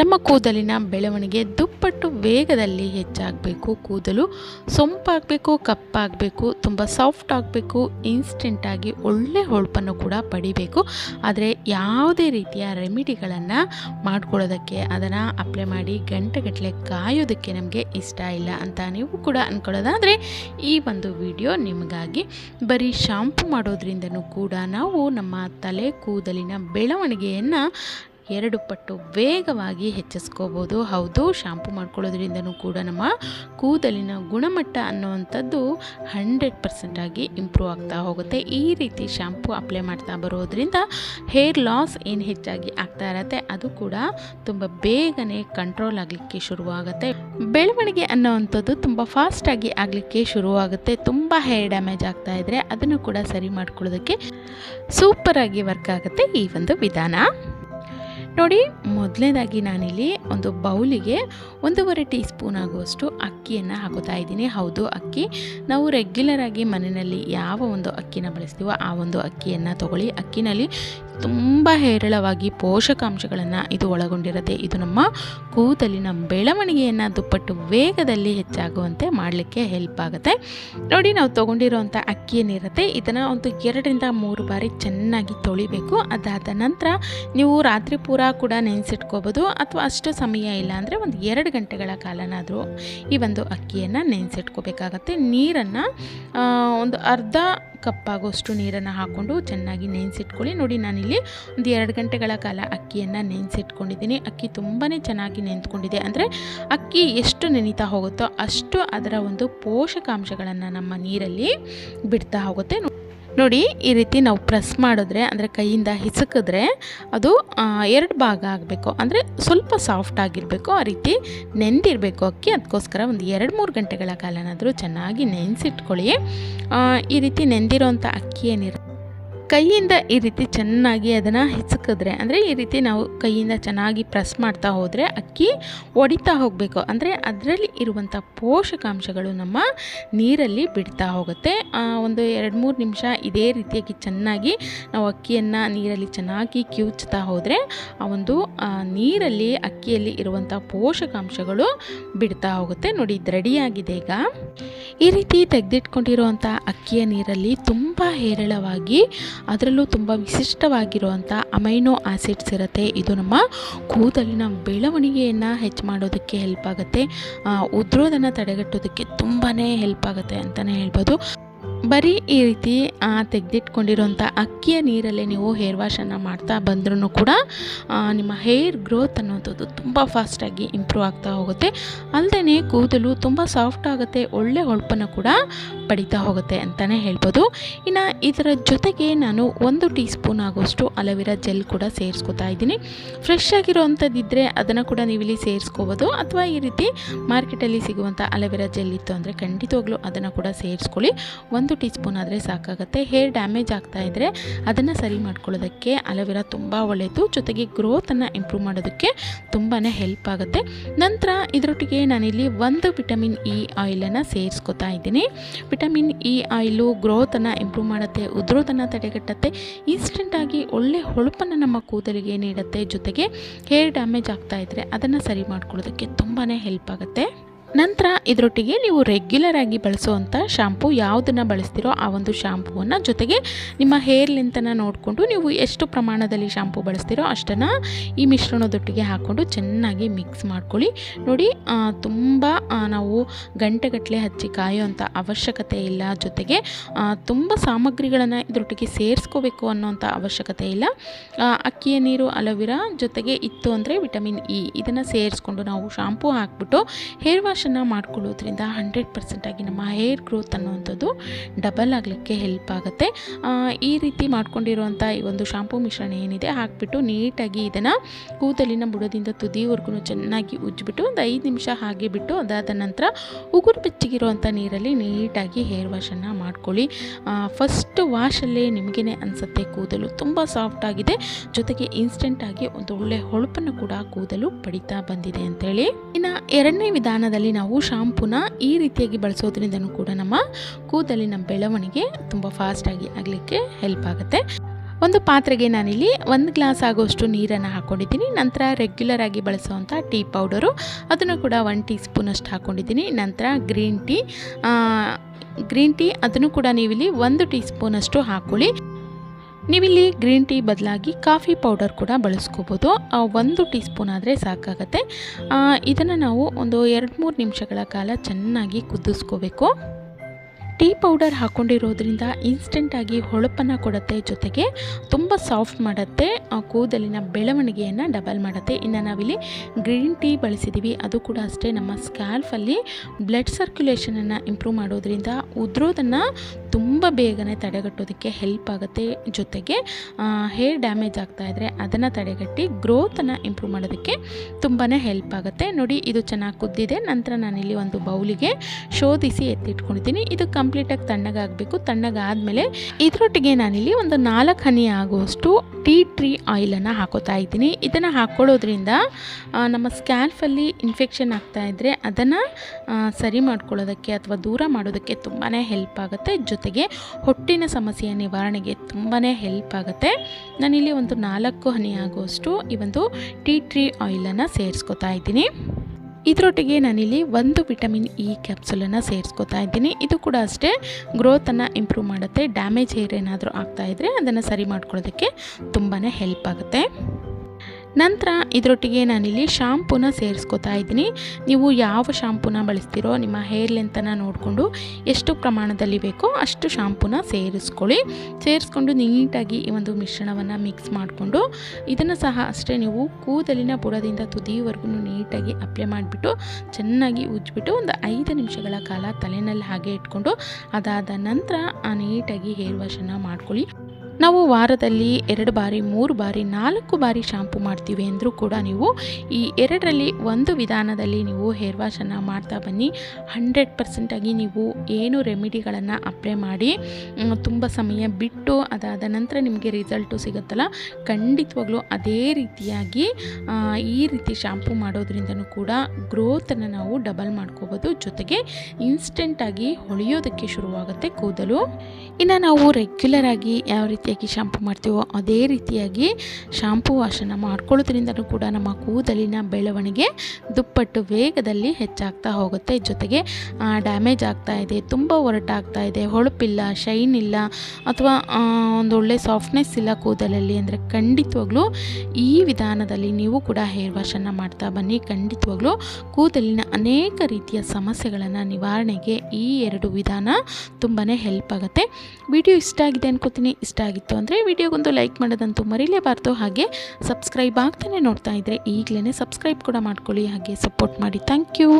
ನಮ್ಮ ಕೂದಲಿನ ಬೆಳವಣಿಗೆ ದುಪ್ಪಟ್ಟು ವೇಗದಲ್ಲಿ ಹೆಚ್ಚಾಗಬೇಕು. ಕೂದಲು ಸೊಂಪಾಗಬೇಕು, ಕಪ್ಪಾಗಬೇಕು, ತುಂಬ ಸಾಫ್ಟ್ ಆಗಬೇಕು ಇನ್ಸ್ಟೆಂಟಾಗಿ ಒಳ್ಳೆ ಹೊಳಪನ್ನು ಕೂಡ ಪಡಿಬೇಕು. ಆದರೆ ಯಾವುದೇ ರೀತಿಯ ರೆಮಿಡಿಗಳನ್ನು ಮಾಡ್ಕೊಳ್ಳೋದಕ್ಕೆ, ಅದನ್ನು ಅಪ್ಲೈ ಮಾಡಿ ಗಂಟೆಗಟ್ಟಲೆ ಕಾಯೋದಕ್ಕೆ ನಮಗೆ ಇಷ್ಟ ಇಲ್ಲ ಅಂತ ನೀವು ಕೂಡ ಅಂದ್ಕೊಳ್ಳೋದಾದರೆ ಈ ಒಂದು ವಿಡಿಯೋ ನಿಮಗಾಗಿ. ಬರೀ ಶಾಂಪು ಮಾಡೋದ್ರಿಂದನೂ ಕೂಡ ನಾವು ನಮ್ಮ ತಲೆ ಕೂದಲಿನ ಬೆಳವಣಿಗೆಯನ್ನು ಎರಡು ಪಟ್ಟು ವೇಗವಾಗಿ ಹೆಚ್ಚಿಸ್ಕೋಬೋದು. ಹೌದು, ಶಾಂಪು ಮಾಡ್ಕೊಳ್ಳೋದ್ರಿಂದನೂ ಕೂಡ ನಮ್ಮ ಕೂದಲಿನ ಗುಣಮಟ್ಟ ಅನ್ನುವಂಥದ್ದು ಹಂಡ್ರೆಡ್ ಪರ್ಸೆಂಟಾಗಿ ಇಂಪ್ರೂವ್ ಆಗ್ತಾ ಹೋಗುತ್ತೆ. ಈ ರೀತಿ ಶಾಂಪು ಅಪ್ಲೈ ಮಾಡ್ತಾ ಬರೋದ್ರಿಂದ ಹೇರ್ ಲಾಸ್ ಏನು ಹೆಚ್ಚಾಗಿ ಆಗ್ತಾ ಇರತ್ತೆ, ಅದು ಕೂಡ ತುಂಬ ಬೇಗನೆ ಕಂಟ್ರೋಲ್ ಆಗಲಿಕ್ಕೆ ಶುರುವಾಗುತ್ತೆ. ಬೆಳವಣಿಗೆ ಅನ್ನೋವಂಥದ್ದು ತುಂಬ ಫಾಸ್ಟಾಗಿ ಆಗಲಿಕ್ಕೆ ಶುರುವಾಗುತ್ತೆ. ತುಂಬ ಹೇರ್ ಡ್ಯಾಮೇಜ್ ಆಗ್ತಾ ಇದ್ದರೆ ಅದನ್ನು ಕೂಡ ಸರಿ ಮಾಡ್ಕೊಳ್ಳೋದಕ್ಕೆ ಸೂಪರಾಗಿ ವರ್ಕ್ ಆಗುತ್ತೆ ಈ ಒಂದು ವಿಧಾನ. ನೋಡಿ, ಮೊದಲನೇದಾಗಿ ನಾನಿಲ್ಲಿ ಒಂದು ಬೌಲಿಗೆ ಒಂದೂವರೆ ಟೀ ಸ್ಪೂನ್ ಆಗುವಷ್ಟು ಅಕ್ಕಿಯನ್ನು ಹಾಕೋತಾ ಇದ್ದೀನಿ. ಹೌದು, ಅಕ್ಕಿ. ನಾವು ರೆಗ್ಯುಲರ್ ಆಗಿ ಮನೆಯಲ್ಲಿ ಯಾವ ಒಂದು ಅಕ್ಕಿನ ಬಳಸ್ತೀವೋ ಆ ಒಂದು ಅಕ್ಕಿಯನ್ನು ತೊಗೊಳ್ಳಿ. ಅಕ್ಕಿನಲ್ಲಿ ತುಂಬ ಹೇರಳವಾಗಿ ಪೋಷಕಾಂಶಗಳನ್ನು ಇದು ಒಳಗೊಂಡಿರುತ್ತೆ. ಇದು ನಮ್ಮ ಕೂದಲಿನ ಬೆಳವಣಿಗೆಯನ್ನು ದುಪ್ಪಟ್ಟು ವೇಗದಲ್ಲಿ ಹೆಚ್ಚಾಗುವಂತೆ ಮಾಡಲಿಕ್ಕೆ ಹೆಲ್ಪ್ ಆಗುತ್ತೆ. ನೋಡಿ, ನಾವು ತೊಗೊಂಡಿರುವಂಥ ಅಕ್ಕಿ ಏನಿರುತ್ತೆ, ಇದನ್ನು ಒಂದು ಎರಡರಿಂದ ಮೂರು ಬಾರಿ ಚೆನ್ನಾಗಿ ತೊಳಿಬೇಕು. ಅದಾದ ನಂತರ ನೀವು ರಾತ್ರಿ ಪೂರ ಕೂಡ ನೆನೆಸಿಟ್ಕೋಬೋದು. ಅಥವಾ ಅಷ್ಟು ಸಮಯ ಇಲ್ಲ ಅಂದರೆ ಒಂದು ಎರಡು ಗಂಟೆಗಳ ಕಾಲನಾದರೂ ಈ ಒಂದು ಅಕ್ಕಿಯನ್ನು ನೆನೆಸಿಟ್ಕೋಬೇಕಾಗತ್ತೆ. ನೀರನ್ನು ಒಂದು ಅರ್ಧ ಕಪ್ಪಾಗುವಷ್ಟು ನೀರನ್ನು ಹಾಕ್ಕೊಂಡು ಚೆನ್ನಾಗಿ ನೆನೆಸಿಟ್ಕೊಳ್ಳಿ. ನೋಡಿ, ನಾನಿಲ್ಲಿ ಒಂದು ಎರಡು ಗಂಟೆಗಳ ಕಾಲ ಅಕ್ಕಿಯನ್ನು ನೆನೆಸಿಟ್ಕೊಂಡಿದ್ದೀನಿ. ಅಕ್ಕಿ ತುಂಬಾ ಚೆನ್ನಾಗಿ ನೆನೆದುಕೊಂಡಿದೆ ಅಂದರೆ ಅಕ್ಕಿ ಎಷ್ಟು ನೆನೀತಾ ಹೋಗುತ್ತೋ ಅಷ್ಟು ಅದರ ಒಂದು ಪೋಷಕಾಂಶಗಳನ್ನು ನಮ್ಮ ನೀರಲ್ಲಿ ಬಿಡ್ತಾ ಹೋಗುತ್ತೆ. ನೋಡಿ, ಈ ರೀತಿ ನಾವು ಪ್ರೆಸ್ ಮಾಡಿದ್ರೆ, ಅಂದರೆ ಕೈಯಿಂದ ಹಿಸುಕಿದ್ರೆ ಅದು ಎರಡು ಭಾಗ ಆಗಬೇಕು. ಅಂದರೆ ಸ್ವಲ್ಪ ಸಾಫ್ಟ್ ಆಗಿರಬೇಕು, ಆ ರೀತಿ ನೆಂದಿರಬೇಕು ಅಕ್ಕಿ. ಅದಕ್ಕೋಸ್ಕರ ಒಂದು ಎರಡು ಮೂರು ಗಂಟೆಗಳ ಕಾಲನಾದರೂ ಚೆನ್ನಾಗಿ ನೆನೆಸಿಟ್ಕೊಳ್ಳಿ. ಈ ರೀತಿ ನೆಂದಿರೋಂಥ ಅಕ್ಕಿ ಏನಿರುತ್ತೆ ಕೈಯಿಂದ ಈ ರೀತಿ ಚೆನ್ನಾಗಿ ಅದನ್ನು ಹಿಸುಕಿದ್ರೆ ಅಂದರೆ ಈ ರೀತಿ ನಾವು ಕೈಯಿಂದ ಚೆನ್ನಾಗಿ ಪ್ರೆಸ್ ಮಾಡ್ತಾ ಹೋದರೆ ಅಕ್ಕಿ ಒಡಿತಾ ಹೋಗಬೇಕು. ಅಂದರೆ ಅದರಲ್ಲಿ ಇರುವಂಥ ಪೋಷಕಾಂಶಗಳು ನಮ್ಮ ನೀರಲ್ಲಿ ಬಿಡ್ತಾ ಹೋಗುತ್ತೆ. ಒಂದು ಎರಡು ಮೂರು ನಿಮಿಷ ಇದೇ ರೀತಿಯಾಗಿ ಚೆನ್ನಾಗಿ ನಾವು ಅಕ್ಕಿಯನ್ನು ನೀರಲ್ಲಿ ಚೆನ್ನಾಗಿ ಕಿವುಚ್ತಾ ಹೋದರೆ ಆ ಒಂದು ನೀರಲ್ಲಿ, ಅಕ್ಕಿಯಲ್ಲಿ ಇರುವಂಥ ಪೋಷಕಾಂಶಗಳು ಬಿಡ್ತಾ ಹೋಗುತ್ತೆ. ನೋಡಿ, ಇದು ರೆಡಿಯಾಗಿದೆ ಈಗ. ಈ ರೀತಿ ತೆಗೆದಿಟ್ಕೊಂಡಿರುವಂಥ ಅಕ್ಕಿಯ ನೀರಲ್ಲಿ ತುಂಬ ಹೇರಳವಾಗಿ ಅದರಲ್ಲೂ ತುಂಬ ವಿಶಿಷ್ಟವಾಗಿರುವಂಥ ಅಮೈನೋ ಆಸಿಡ್ಸ್ ಇರುತ್ತೆ. ಇದು ನಮ್ಮ ಕೂದಲಿನ ಬೆಳವಣಿಗೆಯನ್ನು ಹೆಚ್ಚು ಮಾಡೋದಕ್ಕೆ ಹೆಲ್ಪ್ ಆಗುತ್ತೆ. ಉದ್ರೋದನ್ನು ತಡೆಗಟ್ಟೋದಕ್ಕೆ ತುಂಬಾ ಹೆಲ್ಪ್ ಆಗುತ್ತೆ ಅಂತಲೇ ಹೇಳ್ಬೋದು. ಬರೀ ಈ ರೀತಿ ತೆಗೆದಿಟ್ಕೊಂಡಿರೋಂಥ ಅಕ್ಕಿಯ ನೀರಲ್ಲೇ ನೀವು ಹೇರ್ ವಾಶನ್ನು ಮಾಡ್ತಾ ಬಂದ್ರೂ ಕೂಡ ನಿಮ್ಮ ಹೇರ್ ಗ್ರೋತ್ ಅನ್ನೋಂಥದ್ದು ತುಂಬ ಫಾಸ್ಟಾಗಿ ಇಂಪ್ರೂವ್ ಆಗ್ತಾ ಹೋಗುತ್ತೆ. ಅಲ್ಲದೆ ಕೂದಲು ತುಂಬ ಸಾಫ್ಟ್ ಆಗುತ್ತೆ, ಒಳ್ಳೆ ಹೊಳಪನ್ನು ಕೂಡ ಪಡಿತಾ ಹೋಗುತ್ತೆ ಅಂತಲೇ ಹೇಳ್ಬೋದು. ಇನ್ನು ಇದರ ಜೊತೆಗೆ ನಾನು ಒಂದು ಟೀ ಸ್ಪೂನ್ ಆಗೋಷ್ಟು ಅಲೋವೆರಾ ಜೆಲ್ ಕೂಡ ಸೇರಿಸ್ಕೊತಾ ಇದ್ದೀನಿ. ಫ್ರೆಶ್ ಆಗಿರೋವಂಥದ್ದಿದ್ದರೆ ಅದನ್ನು ಕೂಡ ನೀವು ಇಲ್ಲಿ ಸೇರಿಸ್ಕೋಬೋದು. ಅಥವಾ ಈ ರೀತಿ ಮಾರ್ಕೆಟಲ್ಲಿ ಸಿಗುವಂಥ ಅಲೋವೆರಾ ಜೆಲ್ ಇತ್ತು ಅಂದರೆ ಖಂಡಿತವಾಗ್ಲೂ ಅದನ್ನು ಕೂಡ ಸೇರಿಸ್ಕೊಳ್ಳಿ. ಒಂದು ಟೀ ಸ್ಪೂನ್ ಆದರೆ ಸಾಕಾಗುತ್ತೆ. ಹೇರ್ ಡ್ಯಾಮೇಜ್ ಆಗ್ತಾ ಇದ್ದರೆ ಅದನ್ನು ಸರಿ ಮಾಡ್ಕೊಳ್ಳೋದಕ್ಕೆ ಅಲೋವೆರಾ ತುಂಬ ಒಳ್ಳೆಯದು ಜೊತೆಗೆ ಗ್ರೋತನ್ನು ಇಂಪ್ರೂವ್ ಮಾಡೋದಕ್ಕೆ ತುಂಬಾ ಹೆಲ್ಪ್ ಆಗುತ್ತೆ. ನಂತರ ಇದರೊಟ್ಟಿಗೆ ನಾನಿಲ್ಲಿ ಒಂದು ವಿಟಮಿನ್ ಇ ಆಯಿಲನ್ನು ಸೇರಿಸ್ಕೊತಾ ಇದ್ದೀನಿ. ವಿಟಮಿನ್ ಇ ಆಯಿಲು ಗ್ರೋತನ್ನು ಇಂಪ್ರೂವ್ ಮಾಡುತ್ತೆ ಉದ್ರೋತನ ತಡೆಗಟ್ಟುತ್ತೆ ಇನ್ಸ್ಟೆಂಟಾಗಿ ಒಳ್ಳೆ ಹೊಳಪನ್ನು ನಮ್ಮ ಕೂದಲಿಗೆ ನೀಡುತ್ತೆ. ಜೊತೆಗೆ ಹೇರ್ ಡ್ಯಾಮೇಜ್ ಆಗ್ತಾ ಇದ್ದರೆ ಅದನ್ನು ಸರಿ ಮಾಡ್ಕೊಳ್ಳೋದಕ್ಕೆ ತುಂಬಾ ಹೆಲ್ಪ್ ಆಗುತ್ತೆ. ನಂತರ ಇದರೊಟ್ಟಿಗೆ ನೀವು ರೆಗ್ಯುಲರ್ ಆಗಿ ಬಳಸುವಂಥ ಶಾಂಪು ಯಾವುದನ್ನು ಬಳಸ್ತೀರೋ ಆ ಒಂದು ಶಾಂಪೂವನ್ನು ಜೊತೆಗೆ ನಿಮ್ಮ ಹೇರ್ ಲೆಂತನ್ನು ನೋಡಿಕೊಂಡು ನೀವು ಎಷ್ಟು ಪ್ರಮಾಣದಲ್ಲಿ ಶಾಂಪು ಬಳಸ್ತೀರೋ ಅಷ್ಟನ್ನು ಈ ಮಿಶ್ರಣದೊಟ್ಟಿಗೆ ಹಾಕ್ಕೊಂಡು ಚೆನ್ನಾಗಿ ಮಿಕ್ಸ್ ಮಾಡ್ಕೊಳ್ಳಿ. ನೋಡಿ ತುಂಬ ನಾವು ಗಂಟೆಗಟ್ಟಲೆ ಹಚ್ಚಿ ಕಾಯೋವಂಥ ಅವಶ್ಯಕತೆ ಇಲ್ಲ ಜೊತೆಗೆ ತುಂಬ ಸಾಮಗ್ರಿಗಳನ್ನು ಇದರೊಟ್ಟಿಗೆ ಸೇರಿಸ್ಕೋಬೇಕು ಅನ್ನೋಂಥ ಅವಶ್ಯಕತೆ ಇಲ್ಲ. ಅಕ್ಕಿಯ ನೀರು, ಅಲೋವಿರಾ ಜೊತೆಗೆ ಇತ್ತು ಅಂದರೆ ವಿಟಮಿನ್ ಇ ಇದನ್ನು ಸೇರಿಸ್ಕೊಂಡು ನಾವು ಶಾಂಪೂ ಹಾಕ್ಬಿಟ್ಟು ಹೇರ್ ವಾಶ್ ವಾಶನ್ನು ಮಾಡ್ಕೊಳ್ಳೋದ್ರಿಂದ ಹಂಡ್ರೆಡ್ ಪರ್ಸೆಂಟಾಗಿ ನಮ್ಮ ಹೇರ್ ಗ್ರೋತ್ ಅನ್ನುವಂಥದ್ದು ಡಬಲ್ ಆಗಲಿಕ್ಕೆ ಹೆಲ್ಪ್ ಆಗುತ್ತೆ. ಈ ರೀತಿ ಮಾಡ್ಕೊಂಡಿರುವಂಥ ಈ ಒಂದು ಶಾಂಪೂ ಮಿಶ್ರಣ ಏನಿದೆ ಹಾಕಿಬಿಟ್ಟು ನೀಟಾಗಿ ಇದನ್ನು ಕೂದಲಿನ ಬುಡದಿಂದ ತುದಿವರೆಗೂ ಚೆನ್ನಾಗಿ ಉಜ್ಜಿಬಿಟ್ಟು ಒಂದು ಐದು ನಿಮಿಷ ಹಾಗೆ ಬಿಟ್ಟು ಅದಾದ ನಂತರ ಉಗುರು ಬೆಚ್ಚಿಗಿರುವಂಥ ನೀರಲ್ಲಿ ನೀಟಾಗಿ ಹೇರ್ ವಾಶನ್ನು ಮಾಡ್ಕೊಳ್ಳಿ. ಫಸ್ಟ್ ವಾಶಲ್ಲೇ ನಿಮಗೇ ಅನಿಸುತ್ತೆ ಕೂದಲು ತುಂಬ ಸಾಫ್ಟ್ ಆಗಿದೆ. ಜೊತೆಗೆ ಇನ್ಸ್ಟೆಂಟಾಗಿ ಒಂದು ಒಳ್ಳೆ ಹೊಳಪನ್ನು ಕೂಡ ಕೂದಲು ಪಡಿತಾ ಬಂದಿದೆ ಅಂತೇಳಿ. ಇನ್ನು ಎರಡನೇ ವಿಧಾನದಲ್ಲಿ ನಾವು ಶಾಂಪೂನ ಈ ರೀತಿಯಾಗಿ ಬಳಸೋದ್ರಿಂದನೂ ಕೂಡ ನಮ್ಮ ಕೂದಲಿನ ಬೆಳವಣಿಗೆ ತುಂಬ ಫಾಸ್ಟಾಗಿ ಆಗಲಿಕ್ಕೆ ಹೆಲ್ಪ್ ಆಗುತ್ತೆ. ಒಂದು ಪಾತ್ರೆಗೆ ನಾನಿಲ್ಲಿ ಒಂದು ಗ್ಲಾಸ್ ಆಗೋಷ್ಟು ನೀರನ್ನು ಹಾಕ್ಕೊಂಡಿದ್ದೀನಿ ನಂತರ ರೆಗ್ಯುಲರ್ ಆಗಿ ಬಳಸುವಂಥ ಟೀ ಪೌಡರು ಅದನ್ನು ಕೂಡ ಒನ್ ಟೀ ಸ್ಪೂನಷ್ಟು ಹಾಕ್ಕೊಂಡಿದ್ದೀನಿ ನಂತರ ಗ್ರೀನ್ ಟೀ ಗ್ರೀನ್ ಟೀ ಅದನ್ನು ಕೂಡ ನೀವಿಲ್ಲಿ ಒಂದು ಟೀ ಸ್ಪೂನಷ್ಟು ಹಾಕ್ಕೊಳ್ಳಿ ನೀವಿಲ್ಲಿ ಗ್ರೀನ್ ಟೀ ಬದಲಾಗಿ ಕಾಫಿ ಪೌಡರ್ ಕೂಡ ಬಳಸ್ಕೋಬೋದು. ಒಂದು ಟೀ ಸ್ಪೂನ್ ಆದರೆ ಸಾಕಾಗತ್ತೆ. ಇದನ್ನು ನಾವು ಒಂದು ಎರಡು ಮೂರು ನಿಮಿಷಗಳ ಕಾಲ ಚೆನ್ನಾಗಿ ಕುದಿಸ್ಕೋಬೇಕು. ಟೀ ಪೌಡರ್ ಹಾಕ್ಕೊಂಡಿರೋದ್ರಿಂದ ಇನ್ಸ್ಟೆಂಟಾಗಿ ಹೊಳಪನ್ನು ಕೊಡುತ್ತೆ ಜೊತೆಗೆ ತುಂಬ ಸಾಫ್ಟ್ ಮಾಡುತ್ತೆ. ಕೂದಲಿನ ಬೆಳವಣಿಗೆಯನ್ನು ಡಬಲ್ ಮಾಡುತ್ತೆ. ಇನ್ನು ನಾವಿಲ್ಲಿ ಗ್ರೀನ್ ಟೀ ಬಳಸಿದ್ದೀವಿ ಅದು ಕೂಡ ಅಷ್ಟೇ ನಮ್ಮ ಸ್ಕ್ಯಾಲ್ಫಲ್ಲಿ ಬ್ಲಡ್ ಸರ್ಕ್ಯುಲೇಷನನ್ನು ಇಂಪ್ರೂವ್ ಮಾಡೋದ್ರಿಂದ ಉದ್ರೋದನ್ನು ತುಂಬ ಬೇಗನೆ ತಡೆಗಟ್ಟೋದಕ್ಕೆ ಹೆಲ್ಪ್ ಆಗುತ್ತೆ ಜೊತೆಗೆ ಹೇರ್ ಡ್ಯಾಮೇಜ್ ಆಗ್ತಾ ಇದ್ದರೆ ಅದನ್ನು ತಡೆಗಟ್ಟಿ ಗ್ರೋತನ್ನು ಇಂಪ್ರೂವ್ ಮಾಡೋದಕ್ಕೆ ತುಂಬಾ ಹೆಲ್ಪ್ ಆಗುತ್ತೆ. ನೋಡಿ, ಇದು ಚೆನ್ನಾಗಿ ಕುದ್ದಿದೆ. ನಂತರ ನಾನಿಲ್ಲಿ ಒಂದು ಬೌಲಿಗೆ ಶೋಧಿಸಿ ಎತ್ತಿಟ್ಕೊಂಡಿದ್ದೀನಿ. ಇದು ಕಂಪ್ಲೀಟಾಗಿ ತಣ್ಣಗಾಗಬೇಕು. ತಣ್ಣಗಾದಮೇಲೆ ಇದರೊಟ್ಟಿಗೆ ನಾನಿಲ್ಲಿ ಒಂದು ನಾಲ್ಕು ಹನಿ ಆಗುವಷ್ಟು ಟೀ ಟ್ರೀ ಆಯಿಲನ್ನು ಹಾಕೋತಾ ಇದ್ದೀನಿ. ಇದನ್ನು ಹಾಕ್ಕೊಳ್ಳೋದ್ರಿಂದ ನಮ್ಮ ಸ್ಕ್ಯಾಲ್ಫಲ್ಲಿ ಇನ್ಫೆಕ್ಷನ್ ಆಗ್ತಾ ಇದ್ದರೆ ಅದನ್ನು ಸರಿ ಮಾಡ್ಕೊಳ್ಳೋದಕ್ಕೆ ಅಥವಾ ದೂರ ಮಾಡೋದಕ್ಕೆ ತುಂಬಾ ಹೆಲ್ಪ್ ಆಗುತ್ತೆ. ಜೊತೆಗೆ ಹೊಟ್ಟಿನ ಸಮಸ್ಯೆಯ ನಿವಾರಣೆಗೆ ತುಂಬಾ ಹೆಲ್ಪ್ ಆಗುತ್ತೆ. ನಾನಿಲ್ಲಿ ಒಂದು ನಾಲ್ಕು ಹನಿ ಆಗುವಷ್ಟು ಈ ಒಂದು ಟೀ ಟ್ರೀ ಆಯಿಲನ್ನು ಸೇರಿಸ್ಕೊತಾ ಇದ್ದೀನಿ. ಇದರೊಟ್ಟಿಗೆ ನಾನಿಲ್ಲಿ ಒಂದು ವಿಟಮಿನ್ ಇ ಕ್ಯಾಪ್ಸುಲನ್ನು ಸೇರಿಸ್ಕೊತಾ ಇದ್ದೀನಿ. ಇದು ಕೂಡ ಅಷ್ಟೇ ಗ್ರೋತನ್ನು ಇಂಪ್ರೂವ್ ಮಾಡುತ್ತೆ. ಡ್ಯಾಮೇಜ್ ಏರ್ ಏನಾದರೂ ಆಗ್ತಾ ಇದ್ದರೆ ಅದನ್ನು ಸರಿ ಮಾಡ್ಕೊಳ್ಳೋದಕ್ಕೆ ತುಂಬಾ ಹೆಲ್ಪ್ ಆಗುತ್ತೆ. ನಂತರ ಇದರೊಟ್ಟಿಗೆ ನಾನಿಲ್ಲಿ ಶಾಂಪೂನ ಸೇರಿಸ್ಕೊತಾ ಇದ್ದೀನಿ. ನೀವು ಯಾವ ಶಾಂಪೂನ ಬಳಸ್ತೀರೋ ನಿಮ್ಮ ಹೇರ್ ಲೆಂತನ್ನು ನೋಡಿಕೊಂಡು ಎಷ್ಟು ಪ್ರಮಾಣದಲ್ಲಿ ಬೇಕೋ ಅಷ್ಟು ಶಾಂಪೂನ ಸೇರಿಸ್ಕೊಳ್ಳಿ. ಸೇರಿಸ್ಕೊಂಡು ನೀಟಾಗಿ ಈ ಒಂದು ಮಿಶ್ರಣವನ್ನು ಮಿಕ್ಸ್ ಮಾಡಿಕೊಂಡು ಇದನ್ನು ಸಹ ಅಷ್ಟೇ ನೀವು ಕೂದಲಿನ ಬುಡದಿಂದ ತುದಿಯವರೆಗೂ ನೀಟಾಗಿ ಅಪ್ಲೈ ಮಾಡಿಬಿಟ್ಟು ಚೆನ್ನಾಗಿ ಉಜ್ಜಿಬಿಟ್ಟು ಒಂದು ಐದು ನಿಮಿಷಗಳ ಕಾಲ ತಲೆನಲ್ಲಿ ಹಾಗೆ ಇಟ್ಕೊಂಡು ಅದಾದ ನಂತರ ನೀಟಾಗಿ ಹೇರ್ ವಾಶನ್ನು ಮಾಡ್ಕೊಳ್ಳಿ. ನಾವು ವಾರದಲ್ಲಿ ಎರಡು ಬಾರಿ, ಮೂರು ಬಾರಿ, ನಾಲ್ಕು ಬಾರಿ ಶಾಂಪು ಮಾಡ್ತೀವಿ ಅಂದರೂ ಕೂಡ ನೀವು ಈ ಎರಡರಲ್ಲಿ ಒಂದು ವಿಧಾನದಲ್ಲಿ ನೀವು ಹೇರ್ ವಾಶನ್ನು ಮಾಡ್ತಾ ಬನ್ನಿ. ಹಂಡ್ರೆಡ್ ಪರ್ಸೆಂಟಾಗಿ ನೀವು ಏನು ರೆಮಿಡಿಗಳನ್ನು ಅಪ್ಲೈ ಮಾಡಿ ತುಂಬ ಸಮಯ ಬಿಟ್ಟು ಅದಾದ ನಂತರ ನಿಮಗೆ ರಿಸಲ್ಟು ಸಿಗುತ್ತಲ್ಲ, ಖಂಡಿತವಾಗ್ಲೂ ಅದೇ ರೀತಿಯಾಗಿ ಈ ರೀತಿ ಶಾಂಪು ಮಾಡೋದ್ರಿಂದನೂ ಕೂಡ ಗ್ರೋತನ್ನು ನಾವು ಡಬಲ್ ಮಾಡ್ಕೋಬೋದು. ಜೊತೆಗೆ ಇನ್ಸ್ಟೆಂಟಾಗಿ ಹೊಳೆಯೋದಕ್ಕೆ ಶುರುವಾಗುತ್ತೆ ಕೂದಲು. ಇನ್ನು ನಾವು ರೆಗ್ಯುಲರ್ ಆಗಿ ಯಾವ ರೀತಿಯಾಗಿ ಶಾಂಪು ಮಾಡ್ತೀವೋ ಅದೇ ರೀತಿಯಾಗಿ ಶಾಂಪು ವಾಶನ್ನು ಮಾಡ್ಕೊಳ್ಳೋದ್ರಿಂದಲೂ ಕೂಡ ನಮ್ಮ ಕೂದಲಿನ ಬೆಳವಣಿಗೆ ದುಪ್ಪಟ್ಟು ವೇಗದಲ್ಲಿ ಹೆಚ್ಚಾಗ್ತಾ ಹೋಗುತ್ತೆ. ಜೊತೆಗೆ ಡ್ಯಾಮೇಜ್ ಆಗ್ತಾ ಇದೆ, ತುಂಬ ಒರಟಾಗ್ತಾ ಇದೆ, ಹೊಳಪಿಲ್ಲ, ಶೈನ್ ಇಲ್ಲ, ಅಥವಾ ಒಂದು ಒಳ್ಳೆ ಸಾಫ್ಟ್ನೆಸ್ ಇಲ್ಲ ಕೂದಲಲ್ಲಿ ಅಂದರೆ ಖಂಡಿತವಾಗ್ಲೂ ಈ ವಿಧಾನದಲ್ಲಿ ನೀವು ಕೂಡ ಹೇರ್ ವಾಶನ್ನು ಮಾಡ್ತಾ ಬನ್ನಿ. ಖಂಡಿತವಾಗ್ಲೂ ಕೂದಲಿನ ಅನೇಕ ರೀತಿಯ ಸಮಸ್ಯೆಗಳನ್ನು ನಿವಾರಣೆಗೆ ಈ ಎರಡು ವಿಧಾನ ತುಂಬಾ ಹೆಲ್ಪ್ ಆಗುತ್ತೆ. ವಿಡಿಯೋ ಇಷ್ಟ ಆಗಿದೆ ಅನ್ಕೋತೀನಿ. ಇಷ್ಟ ಆಗಿತ್ತು ಅಂದರೆ ವಿಡಿಯೋಗೊಂದು ಲೈಕ್ ಮಾಡೋದಂತೂ ಮರಿಲೇಬಾರ್ದು. ಹಾಗೆ ಸಬ್ಸ್ಕ್ರೈಬ್ ಆಗ್ತಾನೆ ನೋಡ್ತಾ ಇದ್ದರೆ ಈಗಲೇ ಸಬ್ಸ್ಕ್ರೈಬ್ ಕೂಡ ಮಾಡ್ಕೊಳ್ಳಿ. ಹಾಗೆ ಸಪೋರ್ಟ್ ಮಾಡಿ. Thank you.